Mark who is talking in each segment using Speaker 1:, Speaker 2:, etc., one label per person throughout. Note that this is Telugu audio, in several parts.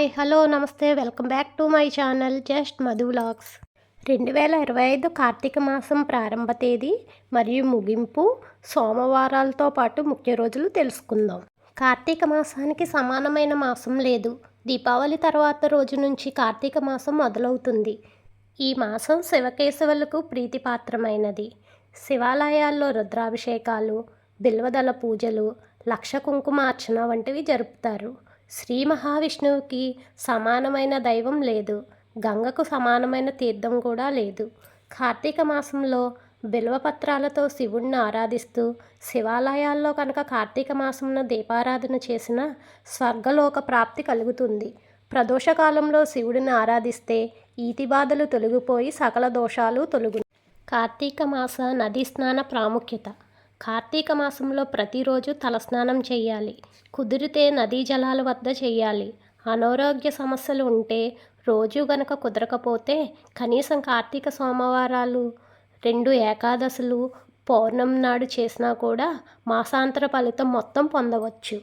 Speaker 1: హాయ్ హలో నమస్తే welcome back to my channel just Madhu vlogs. రెండు వేల ఇరవై ఐదు కార్తీక మాసం ప్రారంభ తేదీ మరియు ముగింపు సోమవారాలతో పాటు ముఖ్య రోజులు తెలుసుకుందాం. కార్తీక మాసానికి సమానమైన మాసం లేదు. దీపావళి తర్వాత రోజు నుంచి కార్తీక మాసం మొదలవుతుంది. ఈ మాసం శివకేశవులకు ప్రీతిపాత్రమైనది. శివాలయాల్లో రుద్రాభిషేకాలు బిల్వదల పూజలు లక్ష కుంకుమార్చన వంటివి జరుపుతారు. శ్రీ మహావిష్ణువుకి సమానమైన దైవం లేదు. గంగకు సమానమైన తీర్థం కూడా లేదు. కార్తీక మాసంలో బిల్వపత్రాలతో శివుణ్ణి ఆరాధిస్తూ శివాలయాల్లో కనుక కార్తీక మాసంలో దీపారాధన చేసిన స్వర్గలోక ప్రాప్తి కలుగుతుంది. ప్రదోషకాలంలో శివుడిని ఆరాధిస్తే ఈతి బాధలు తొలగిపోయి సకల దోషాలు తొలగు కార్తీక మాస నదీ స్నాన ప్రాముఖ్యత. కార్తీక మాసంలో ప్రతిరోజు తలస్నానం చేయాలి. కుదిరితే నదీ జలాల వద్ద చేయాలి. అనారోగ్య సమస్యలు ఉంటే రోజు గనక కుదరకపోతే కనీసం కార్తీక సోమవారాలు రెండు ఏకాదశులు పౌర్ణం నాడు చేసినా కూడా మాసాంతర ఫలితం మొత్తం పొందవచ్చు.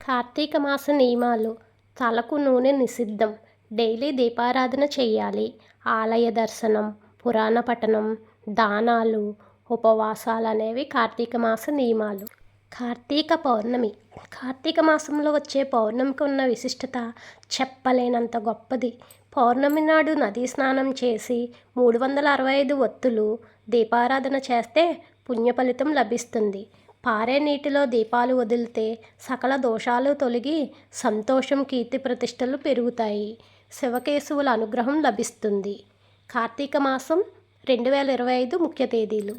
Speaker 1: కార్తీక మాస నియమాలు తలకు నూనె నిషిద్ధం డైలీ దీపారాధన చేయాలి. ఆలయ దర్శనం పురాణ పఠనం దానాలు ఉపవాసాలు అనేవి కార్తీక మాస నియమాలు. కార్తీక పౌర్ణమి. కార్తీక మాసంలో వచ్చే పౌర్ణమికి ఉన్న విశిష్టత చెప్పలేనంత గొప్పది. పౌర్ణమి నాడు నదీ స్నానం చేసి మూడు వందల అరవై ఐదు ఒత్తులు దీపారాధన చేస్తే పుణ్య ఫలితం లభిస్తుంది. పారే నీటిలో దీపాలు వదిలితే సకల దోషాలు తొలగి సంతోషం కీర్తి ప్రతిష్టలు పెరుగుతాయి. శివకేశవుల అనుగ్రహం లభిస్తుంది. కార్తీక మాసం రెండు వేల ఇరవై ఐదు ముఖ్య తేదీలు.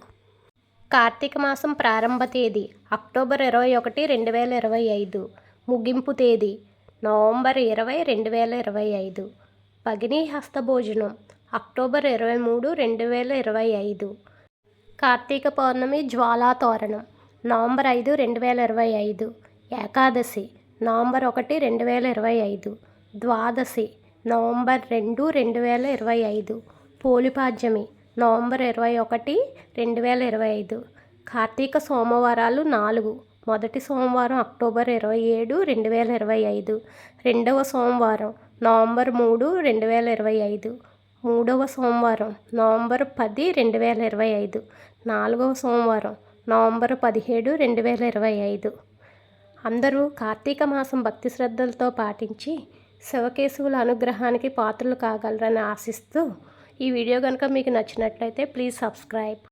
Speaker 1: కార్తీక మాసం ప్రారంభ తేదీ అక్టోబర్ ఇరవై ఒకటి రెండు వేల ఇరవై ఐదు. ముగింపు తేదీ నవంబర్ ఇరవై రెండు వేల ఇరవై ఐదు. పగిని హస్తభోజనం అక్టోబర్ ఇరవై మూడు రెండు వేల ఇరవై ఐదు. కార్తీక పౌర్ణమి జ్వాలా తోరణం నవంబర్ ఐదు రెండు వేల ఇరవై ఐదు. ఏకాదశి నవంబర్ ఒకటి రెండు వేల ఇరవై ఐదు. ద్వాదశి నవంబర్ రెండు రెండు వేల ఇరవై ఐదు. పోలిపాడ్యమి నవంబర్ ఇరవై ఒకటి రెండు వేల ఇరవై ఐదు. కార్తీక సోమవారాలు నాలుగు. మొదటి సోమవారం అక్టోబర్ ఇరవై ఏడు రెండు వేల ఇరవై ఐదు. రెండవ సోమవారం నవంబర్ మూడు రెండు వేల ఇరవై ఐదు. మూడవ సోమవారం నవంబర్ పది రెండు వేల ఇరవై ఐదు. నాలుగవ సోమవారం నవంబర్ పదిహేడు రెండు వేల ఇరవై ఐదు. అందరూ కార్తీక మాసం భక్తి శ్రద్ధలతో పాటించి శివకేశవుల అనుగ్రహానికి పాత్రలు కాగలరని ఆశిస్తూ ఈ వీడియో కనుక మీకు నచ్చినట్లయితే ప్లీజ్ సబ్స్క్రైబ్.